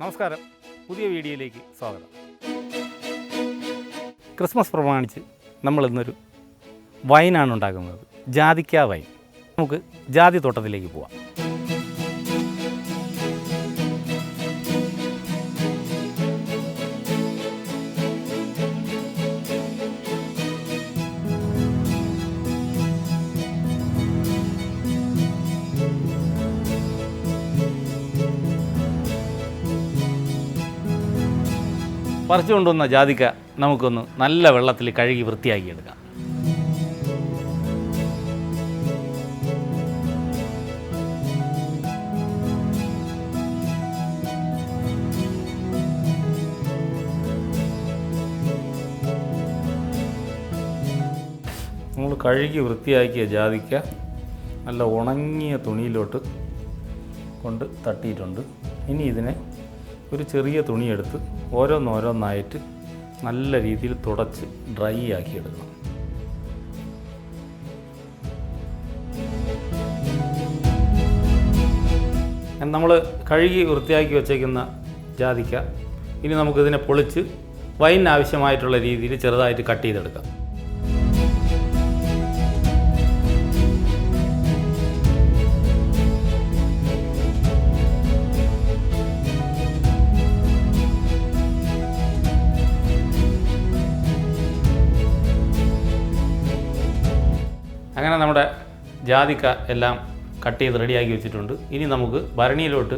നമസ്കാരം. പുതിയ വീഡിയോയിലേക്ക് സ്വാഗതം. ക്രിസ്മസ് പ്രമാണിച്ച് നമ്മൾ ഇന്നൊരു വൈനാണ് ഉണ്ടാക്കുന്നത്. ജാതിക്ക വൈൻ. നമുക്ക് ജാതി തോട്ടത്തിലേക്ക് പോവാം. പറിച്ചു കൊണ്ടുവന്ന ജാതിക്ക നമുക്കൊന്ന് നല്ല വെള്ളത്തിൽ കഴുകി വൃത്തിയാക്കി എടുക്കാം നമ്മൾ കഴുകി വൃത്തിയാക്കിയ ജാതിക്ക നല്ല ഉണങ്ങിയ തുണിയിലോട്ട് കൊണ്ട് തട്ടിയിട്ടുണ്ട്. ഇനി ഇതിനെ ഒരു ചെറിയ തുണിയെടുത്ത് ഓരോന്നോരോന്നായിട്ട് നല്ല രീതിയിൽ തുടച്ച് ഡ്രൈ ആക്കി എടുക്കണം നമ്മൾ കഴുകി വൃത്തിയാക്കി വച്ചേക്കുന്ന ജാതിക്ക. ഇനി നമുക്കിതിനെ പൊളിച്ച് വൈൻ ആവശ്യമായിട്ടുള്ള രീതിയിൽ ചെറുതായിട്ട് കട്ട് ചെയ്തെടുക്കാം. അങ്ങനെ നമ്മുടെ ജാതിക്ക എല്ലാം കട്ട് ചെയ്ത് റെഡിയാക്കി വെച്ചിട്ടുണ്ട്. ഇനി നമുക്ക് ഭരണിയിലോട്ട്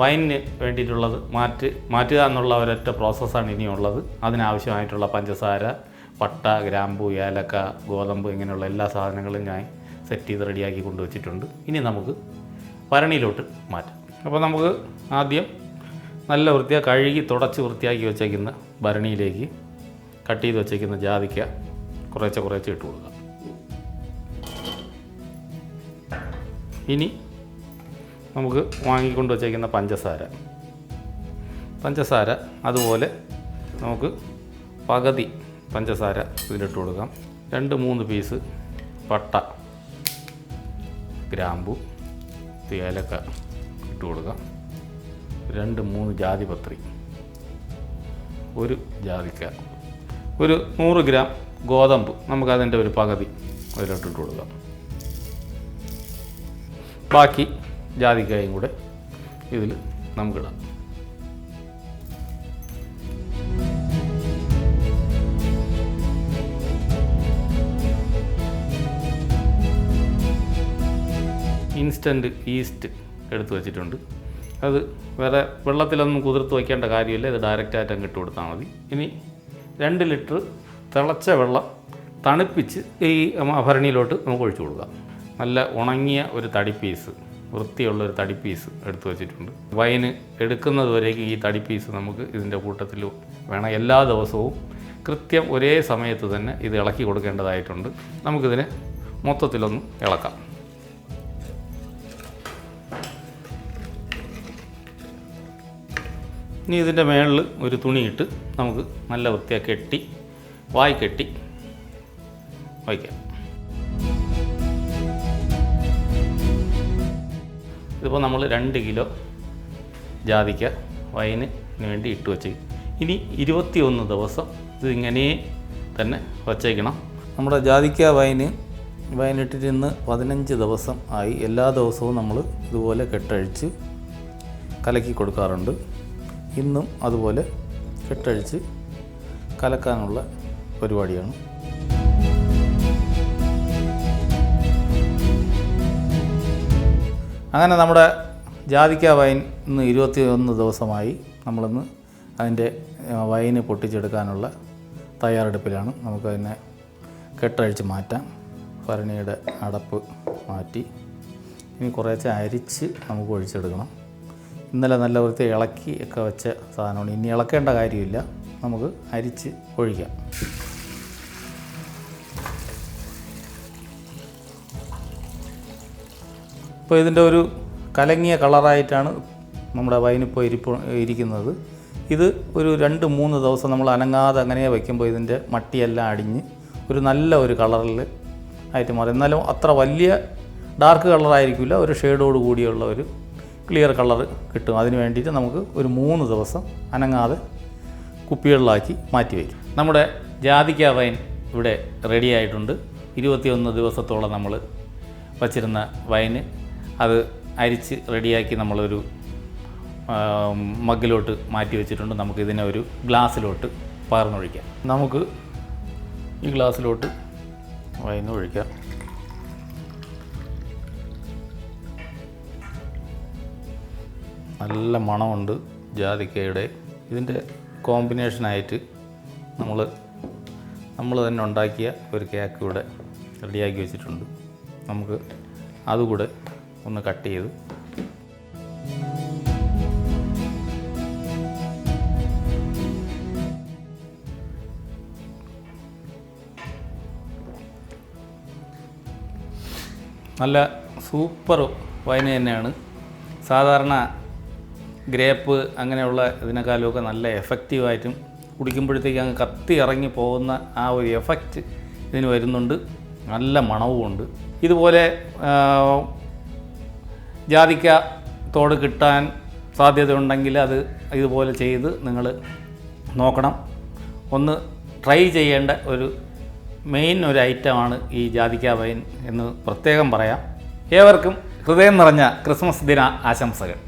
വൈനിന് വേണ്ടിയിട്ടുള്ളത് മാറ്റ് മാറ്റുക എന്നുള്ള ഒരൊറ്റ പ്രോസസ്സാണ് ഇനിയുള്ളത്. അതിനാവശ്യമായിട്ടുള്ള പഞ്ചസാര പട്ട ഗ്രാമ്പു ഏലക്ക ഗോതമ്പ് ഇങ്ങനെയുള്ള എല്ലാ സാധനങ്ങളും ഞാൻ സെറ്റ് ചെയ്ത് റെഡിയാക്കി കൊണ്ടുവച്ചിട്ടുണ്ട് ഇനി നമുക്ക് ഭരണിയിലോട്ട് മാറ്റാം. അപ്പോൾ നമുക്ക് ആദ്യം നല്ല വൃത്തിയാ കഴുകി തുടച്ച് വൃത്തിയാക്കി വെച്ചേക്കുന്ന ഭരണിയിലേക്ക് കട്ട് ചെയ്ത് വെച്ചേക്കുന്ന ജാതിക്ക കുറേശ്ശെ കുറേശ്ശെ ഇട്ട് കൊടുക്കാം. ഇനി നമുക്ക് വാങ്ങിക്കൊണ്ട് വച്ചേക്കുന്ന പഞ്ചസാര. പഞ്ചസാര അതുപോലെ നമുക്ക് പകുതി പഞ്ചസാര ഇതിലിട്ട് കൊടുക്കാം. രണ്ട് മൂന്ന് പീസ് പട്ട ഗ്രാമ്പു ഏലക്ക ഇട്ട് കൊടുക്കാം. രണ്ട് മൂന്ന് ജാതിപത്രി ഒരു ജാതിക്ക. ഒരു നൂറ് ഗ്രാം ഗോതമ്പ് നമുക്കതിന്റെ ഒരു പകുതി അതിലോട്ടിട്ട് കൊടുക്കാം. ബാക്കി ജാതിക്കായും കൂടെ ഇതിൽ നമുക്കിടാം. ഇൻസ്റ്റന്റ് ഈസ്റ്റ് എടുത്തു വെച്ചിട്ടുണ്ട്. അത് വേറെ വെള്ളത്തിലൊന്നും കുതിർത്ത് വയ്ക്കേണ്ട കാര്യമില്ല. ഇത് ഡയറക്റ്റായിട്ട് അങ്ങ് ഇട്ട് കൊടുത്താൽ മതി. ഇനി രണ്ട് ലിറ്റർ തിളച്ച വെള്ളം തണുപ്പിച്ച് ഈ ഭരണിയിലോട്ട് നമുക്ക് ഒഴിച്ചു കൊടുക്കാം. നല്ല ഉണങ്ങിയ ഒരു തടി പീസ് വൃത്തിയുള്ള ഒരു തടി പീസ് എടുത്തു വച്ചിട്ടുണ്ട്. വൈന് എടുക്കുന്നത് വരേക്കും ഈ തടി പീസ് നമുക്ക് ഇതിന്റെ കൂട്ടത്തിൽ വേണം. എല്ലാ ദിവസവും കൃത്യം ഒരേ സമയത്ത് തന്നെ ഇത് ഇളക്കി കൊടുക്കേണ്ടതായിട്ടുണ്ട്. നമുക്കിതിനെ മൊത്തത്തിലൊന്ന് ഇളക്കാം. ഇനി ഇതിന്റെ മേളിൽ ഒരു തുണിയിട്ട് നമുക്ക് നല്ല വൃത്തിയായി കെട്ടി വായി കെട്ടി വയ്ക്കാം. ഇതിപ്പോൾ നമ്മൾ രണ്ട് കിലോ ജാതിക്ക വൈന് വേണ്ടി ഇട്ട് വെച്ച്. ഇനി ഇരുപത്തിയൊന്ന് ദിവസം ഇതിങ്ങനെ തന്നെ വച്ചേക്കണം. നമ്മുടെ ജാതിക്ക വൈന് വൈനിട്ടിട്ട് ഇന്ന് പതിനഞ്ച് ദിവസം ആയി. എല്ലാ ദിവസവും നമ്മൾ ഇതുപോലെ കെട്ടഴിച്ച് കലക്കി കൊടുക്കാറുണ്ട്. ഇന്നും അതുപോലെ കെട്ടഴിച്ച് കലക്കാനുള്ള പരിപാടിയാണ്. അങ്ങനെ നമ്മുടെ ജാതിക്ക വൈൻ ഇന്ന് ഇരുപത്തി ഒന്ന് ദിവസമായി നമ്മളിന്ന് അതിന്റെ വൈന് പൊട്ടിച്ചെടുക്കാനുള്ള തയ്യാറെടുപ്പിലാണ്. നമുക്കതിനെ കെട്ടഴിച്ച് മാറ്റാം. ഭരണിയുടെ അടപ്പ് മാറ്റി. ഇനി കുറേശ്ശെ അരിച്ച് നമുക്ക് ഒഴിച്ചെടുക്കണം. ഇന്നലെ നല്ല വൃത്തി ഇളക്കി ഒക്കെ വെച്ച സാധനമാണ്. ഇനി ഇളക്കേണ്ട കാര്യമില്ല. നമുക്ക് അരിച്ച് ഒഴിക്കാം. ഇപ്പോൾ ഇതിന്റെ ഒരു കലങ്ങിയ കളറായിട്ടാണ് നമ്മുടെ വൈനിപ്പോൾ ഇരിപ്പ് ഇരിക്കുന്നത്. ഇത് ഒരു രണ്ട് മൂന്ന് ദിവസം നമ്മൾ അനങ്ങാതെ അങ്ങനെ വയ്ക്കുമ്പോൾ ഇതിന്റെ മട്ടിയെല്ലാം അടിഞ്ഞ് ഒരു നല്ല ഒരു കളറിൽ ആയിട്ട് മാറും. എന്നാലും അത്ര വലിയ ഡാർക്ക് കളറായിരിക്കില്ല ഒരു ഷെയ്ഡോട് കൂടിയുള്ള ഒരു ക്ലിയർ കളർ കിട്ടും. അതിന് വേണ്ടിയിട്ട് നമുക്ക് ഒരു മൂന്ന് ദിവസം അനങ്ങാതെ കുപ്പികളിലാക്കി മാറ്റി വയ്ക്കും. നമ്മുടെ ജാതിക്ക വൈൻ ഇവിടെ റെഡിയായിട്ടുണ്ട് ഇരുപത്തിയൊന്ന് ദിവസത്തോളം നമ്മൾ വച്ചിരുന്ന വൈന് അത് അരിച്ച് റെഡിയാക്കി നമ്മളൊരു മഗ്ഗിലോട്ട് മാറ്റി വെച്ചിട്ടുണ്ട്. നമുക്ക് ഇതിനെ ഒരു ഗ്ലാസ്സിലോട്ട് പകർന്നൊഴിക്കാം. നമുക്ക് ഈ ഗ്ലാസ്സിലോട്ട് വൈന്ന് ഒഴിക്കാം. നല്ല മണമുണ്ട് ജാതിക്കയുടെ. ഇതിന്റെ കോമ്പിനേഷനായിട്ട് നമ്മൾ നമ്മൾ തന്നെ ഉണ്ടാക്കിയ ഒരു കേക്ക് ഇവിടെ റെഡിയാക്കി വെച്ചിട്ടുണ്ട്. നമുക്ക് അതുകൂടെ ഒന്ന് കട്ട് ചെയ്ത്. നല്ല സൂപ്പർ വൈന് തന്നെയാണ്. സാധാരണ ഗ്രേപ്പ് അങ്ങനെയുള്ള ഇതിനേക്കാളുമൊക്കെ നല്ല എഫക്റ്റീവായിട്ടും കുടിക്കുമ്പോഴത്തേക്ക് അങ്ങ് കത്തി ഇറങ്ങി പോകുന്ന ആ ഒരു എഫക്റ്റ് ഇതിന് വരുന്നുണ്ട്. നല്ല മണവുമുണ്ട്. ഇതുപോലെ ജാതിക്ക തോട് കിട്ടാൻ സാധ്യതയുണ്ടെങ്കിൽ അത് ഇതുപോലെ ചെയ്ത് നിങ്ങൾ നോക്കണം. ഒന്ന് ട്രൈ ചെയ്യേണ്ട ഒരു മെയിൻ ഒരു ഐറ്റമാണ് ഈ ജാതിക്ക വൈൻ എന്ന് പ്രത്യേകം പറയാം. ഏവർക്കും ഹൃദയം നിറഞ്ഞ ക്രിസ്മസ് ദിന ആശംസകൾ.